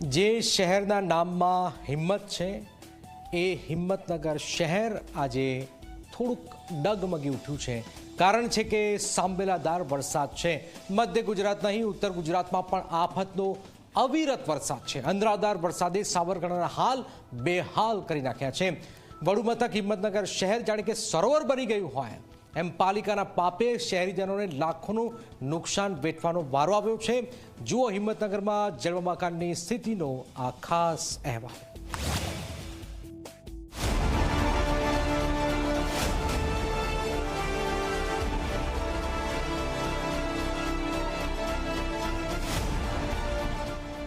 જે શહેરના નામમાં હિંમત છે, એ હિંમતનગર શહેર આજે થોડુંક ડગમગી ઉઠ્યું છે. કારણ છે કે સાંબેલાદાર વરસાદ છે. મધ્ય ગુજરાત નહીં, ઉત્તર ગુજરાતમાં પણ આફતનો અવિરત વરસાદ છે. અંધરાધાર વરસાદે સાબરકાંઠાના હાલ બેહાલ કરી નાખ્યા છે. વડુ મથક હિંમતનગર શહેર જાણે કે સરોવર બની ગયું હોય. એમ પાલિકાના પાપે શહેરીજનોને લાખોનું નુકસાન વેઠવાનો વારો આવ્યો છે. જુઓ હિંમતનગરમાં જળબંબાકારની સ્થિતિનો આ ખાસ અહેવાલ.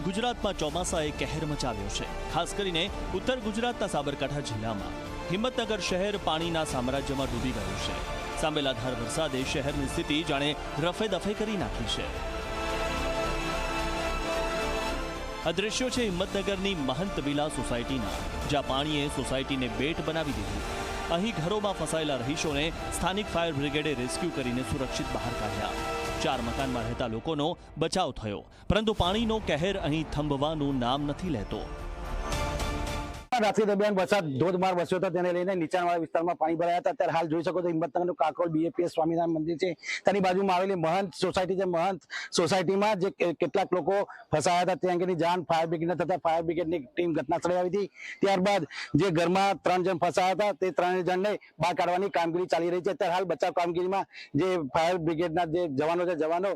ગુજરાતમાં ચોમાસાએ કહેર મચાવ્યો છે. ખાસ કરીને ઉત્તર ગુજરાતના સાબરકાંઠા જિલ્લામાં. હિંમતનગર શહેર પાણીના સામ્રાજ્યમાં ડૂબી ગયું છે. સાંબેલાધાર વરસાદે શહેરની સ્થિતિ જાણે રફે દફે કરી નાખી છે. આ દ્રશ્યો છે હિંમતનગરની મહંત વિલા સોસાયટીના, જ્યાં પાણીએ સોસાયટીને બેટ બનાવી દીધી. અહીં ઘરોમાં ફસાયેલા રહીશોને સ્થાનિક ફાયર બ્રિગેડે રેસ્ક્યુ કરીને સુરક્ષિત બહાર કાઢ્યા. ચાર મકાનમાં રહેતા લોકોનો બચાવ થયો, પરંતુ પાણીનો કહેર અહીં થંભવાનું નામ નથી લેતો. રાત્રિ દરમિયાન વરસાદ ધોધમાર વરસ્યો હતો. તેને લઈને નીચાણવાળા વિસ્તારમાં પાણી ભરાયા હતા. અત્યારે હાલ જોઈ શકો તો હિંમતનગરનું કાકોલ બીએપીએસ સ્વામિનારાયણ મંદિર છે. તેની બાજુમાં આવેલી મહંત સોસાયટી છે. મહંત સોસાયટીમાં જે કેટલાક લોકો ફસાયા હતા. તે અંગેની જાણ ફાયર બ્રિગેડને થતા ફાયર બ્રિગેડની ટીમ ઘટના સ્થળે આવી હતી. ત્યારબાદ જે ઘરમાં ત્રણ જણ ફસાયા હતા, તે ત્રણ જણને બહાર કાઢવાની કામગીરી ચાલી રહી છે. અત્યારે હાલ બચાવ કામગીરીમાં જે ફાયર બ્રિગેડના જે જવાનો છે, જવાનો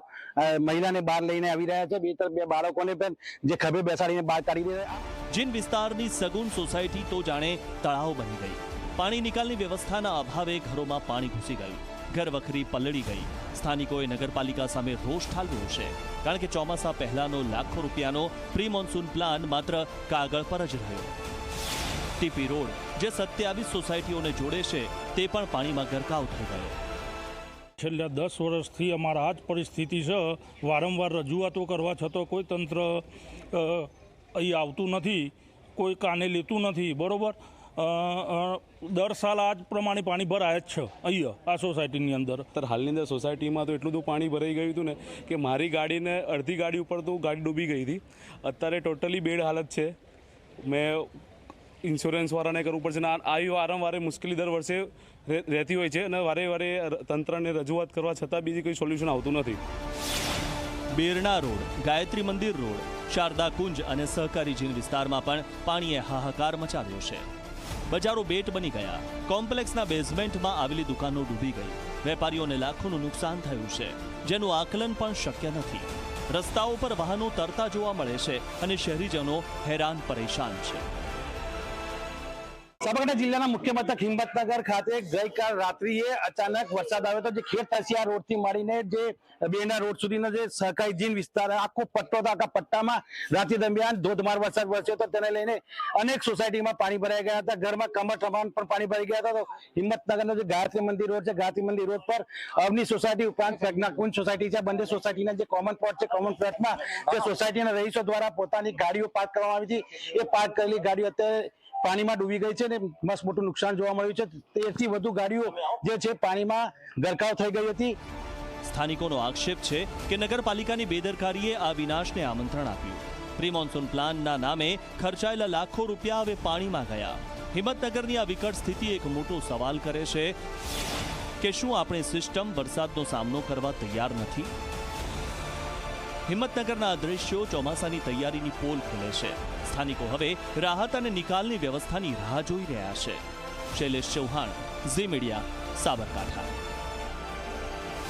મહિલાને બહાર લઈને આવી રહ્યા છે. બે ત્રણ બે બાળકોને પણ જે ખભે બેસાડીને બહાર કાઢી રહ્યા જીન વિસ્તારની સગુન સોસાયટી તો જાણે તળાવ બની ગઈ. પાણી નિકાલની વ્યવસ્થાના અભાવે ઘરોમાં પાણી ઘૂસી ગયું. ઘર વખરી પલળી ગઈ. સ્થાનિકોએ નગરપાલિકા સામે રોષ ઠાલવ્યો છે. કારણ કે ચોમાસા પહેલાનો લાખો રૂપિયાનો પ્રી મોન્સૂન પ્લાન માત્ર કાગળ પર જ રહ્યો. ટીપી રોડ, જે સત્યાવીસ સોસાયટીઓને જોડે છે, તે પણ પાણીમાં ગરકાવ થઈ ગયો. છેલ્લા દસ વર્ષથી અમારા આ જ પરિસ્થિતિ છે. વારંવાર રજૂઆતો કરવા છતાં કોઈ તંત્ર અહીં આવતું નથી કોઈ કાને લેતું નથી બરોબર? દર સાલ આ જ પ્રમાણે પાણી ભરાય જ છે અહીંયા આ સોસાયટીની અંદર. અત્યારે હાલની અંદર સોસાયટીમાં તો એટલું બધું પાણી ભરાઈ ગયું હતું ને કે મારી ગાડીને અડધી ગાડી ઉપર તો ગાડી ડૂબી ગઈ હતી. અત્યારે ટોટલી બેડ હાલત છે. મેં ઇન્સ્યોરન્સવાળાને કરવું પડશે ને આ- આવી વારંવારે મુશ્કેલી દર વર્ષે રહે- રહેતી હોય છે અને વારે વારે તંત્રને રજૂઆત કરવા છતાં બીજી કોઈ સોલ્યુશન આવતું નથી. બેરણા રોડ ગાયત્રી મંદિર રોડ. શારદા કુંજ અને સહકારી જીન વિસ્તારમાં પણ પાણીએ હાહાકાર મચાવ્યો છે. બજારો બેટ બની ગયા. કોમ્પ્લેક્સના બેઝમેન્ટમાં આવેલી દુકાનો ડૂબી ગઈ. વેપારીઓને લાખોનું નુકસાન થયું છે. જેનું આકલન પણ શક્ય નથી. રસ્તાઓ પર વાહનો તરતા જોવા મળે છે અને શહેરીજનો હેરાન પરેશાન છે. સાબરકાંઠા જિલ્લાના મુખ્ય મથક હિંમતનગર ખાતે ગઈકાલ રાત્રિએ અચાનક વરસાદ આવ્યો હતો જે ખેત તસિયા રોડથી મળીને જે બેના રોડ સુધીનો જે સહકારી જીન વિસ્તાર, આખો પટ્ટો હતો આખા પટ્ટામાં રાત્રિ દરમિયાન ધોધમાર વરસાદ વરસ્યો હતો. તેને લઈને અનેક સોસાયટીમાં પાણી ભરાઈ ગયા હતા. ઘરમાં કમર પ્રમાણ પણ પાણી ભરાઈ ગયા હતા. તો હિંમતનગરનો જે ગાયત્રી મંદિર રોડ છે, ગાયત્રી મંદિર રોડ પર અવની સોસાયટી ઉપરાંત પ્રજ્ઞાકુંજ સોસાયટી છે. બંને સોસાયટીના જે કોમન પ્લોટ છે કોમન પ્લોટમાં જે સોસાયટીના રહીશો દ્વારા પોતાની ગાડીઓ પાર્ક કરવામાં આવી હતી એ પાર્ક કરેલી ગાડીઓ અત્યારે પાણીમાં ડૂબી ગઈ છે ને મસ્ત મોટું નુકસાન જોવા મળ્યું છે. તેથી વધુ ગાડીઓ જે છે પાણીમાં ગરકાવ થઈ ગઈ હતી. સ્થાનિકોનો આક્ષેપ છે કે નગરપાલિકાની બેદરકારીએ આ વિનાશને આમંત્રણ આપ્યું. પ્રી પ્લાનના નામે ખર્ચાયેલા લાખો રૂપિયા હવે પાણીમાં ગયા. હિંમતનગરની આ વિકટ સ્થિતિ એક મોટો સવાલ કરે છે કે શું આપણે સિસ્ટમ વરસાદનો સામનો કરવા તૈયાર નથી? હિંમતનગરના આ દ્રશ્યો ચોમાસાની તૈયારીની પોલ ખોલે છે. સ્થાનિકો હવે રાહત અને નિકાલની વ્યવસ્થાની રાહ જોઈ રહ્યા છે. શૈલેષ ચૌહાણ, ઝી મીડિયા, સાબરકાંઠા.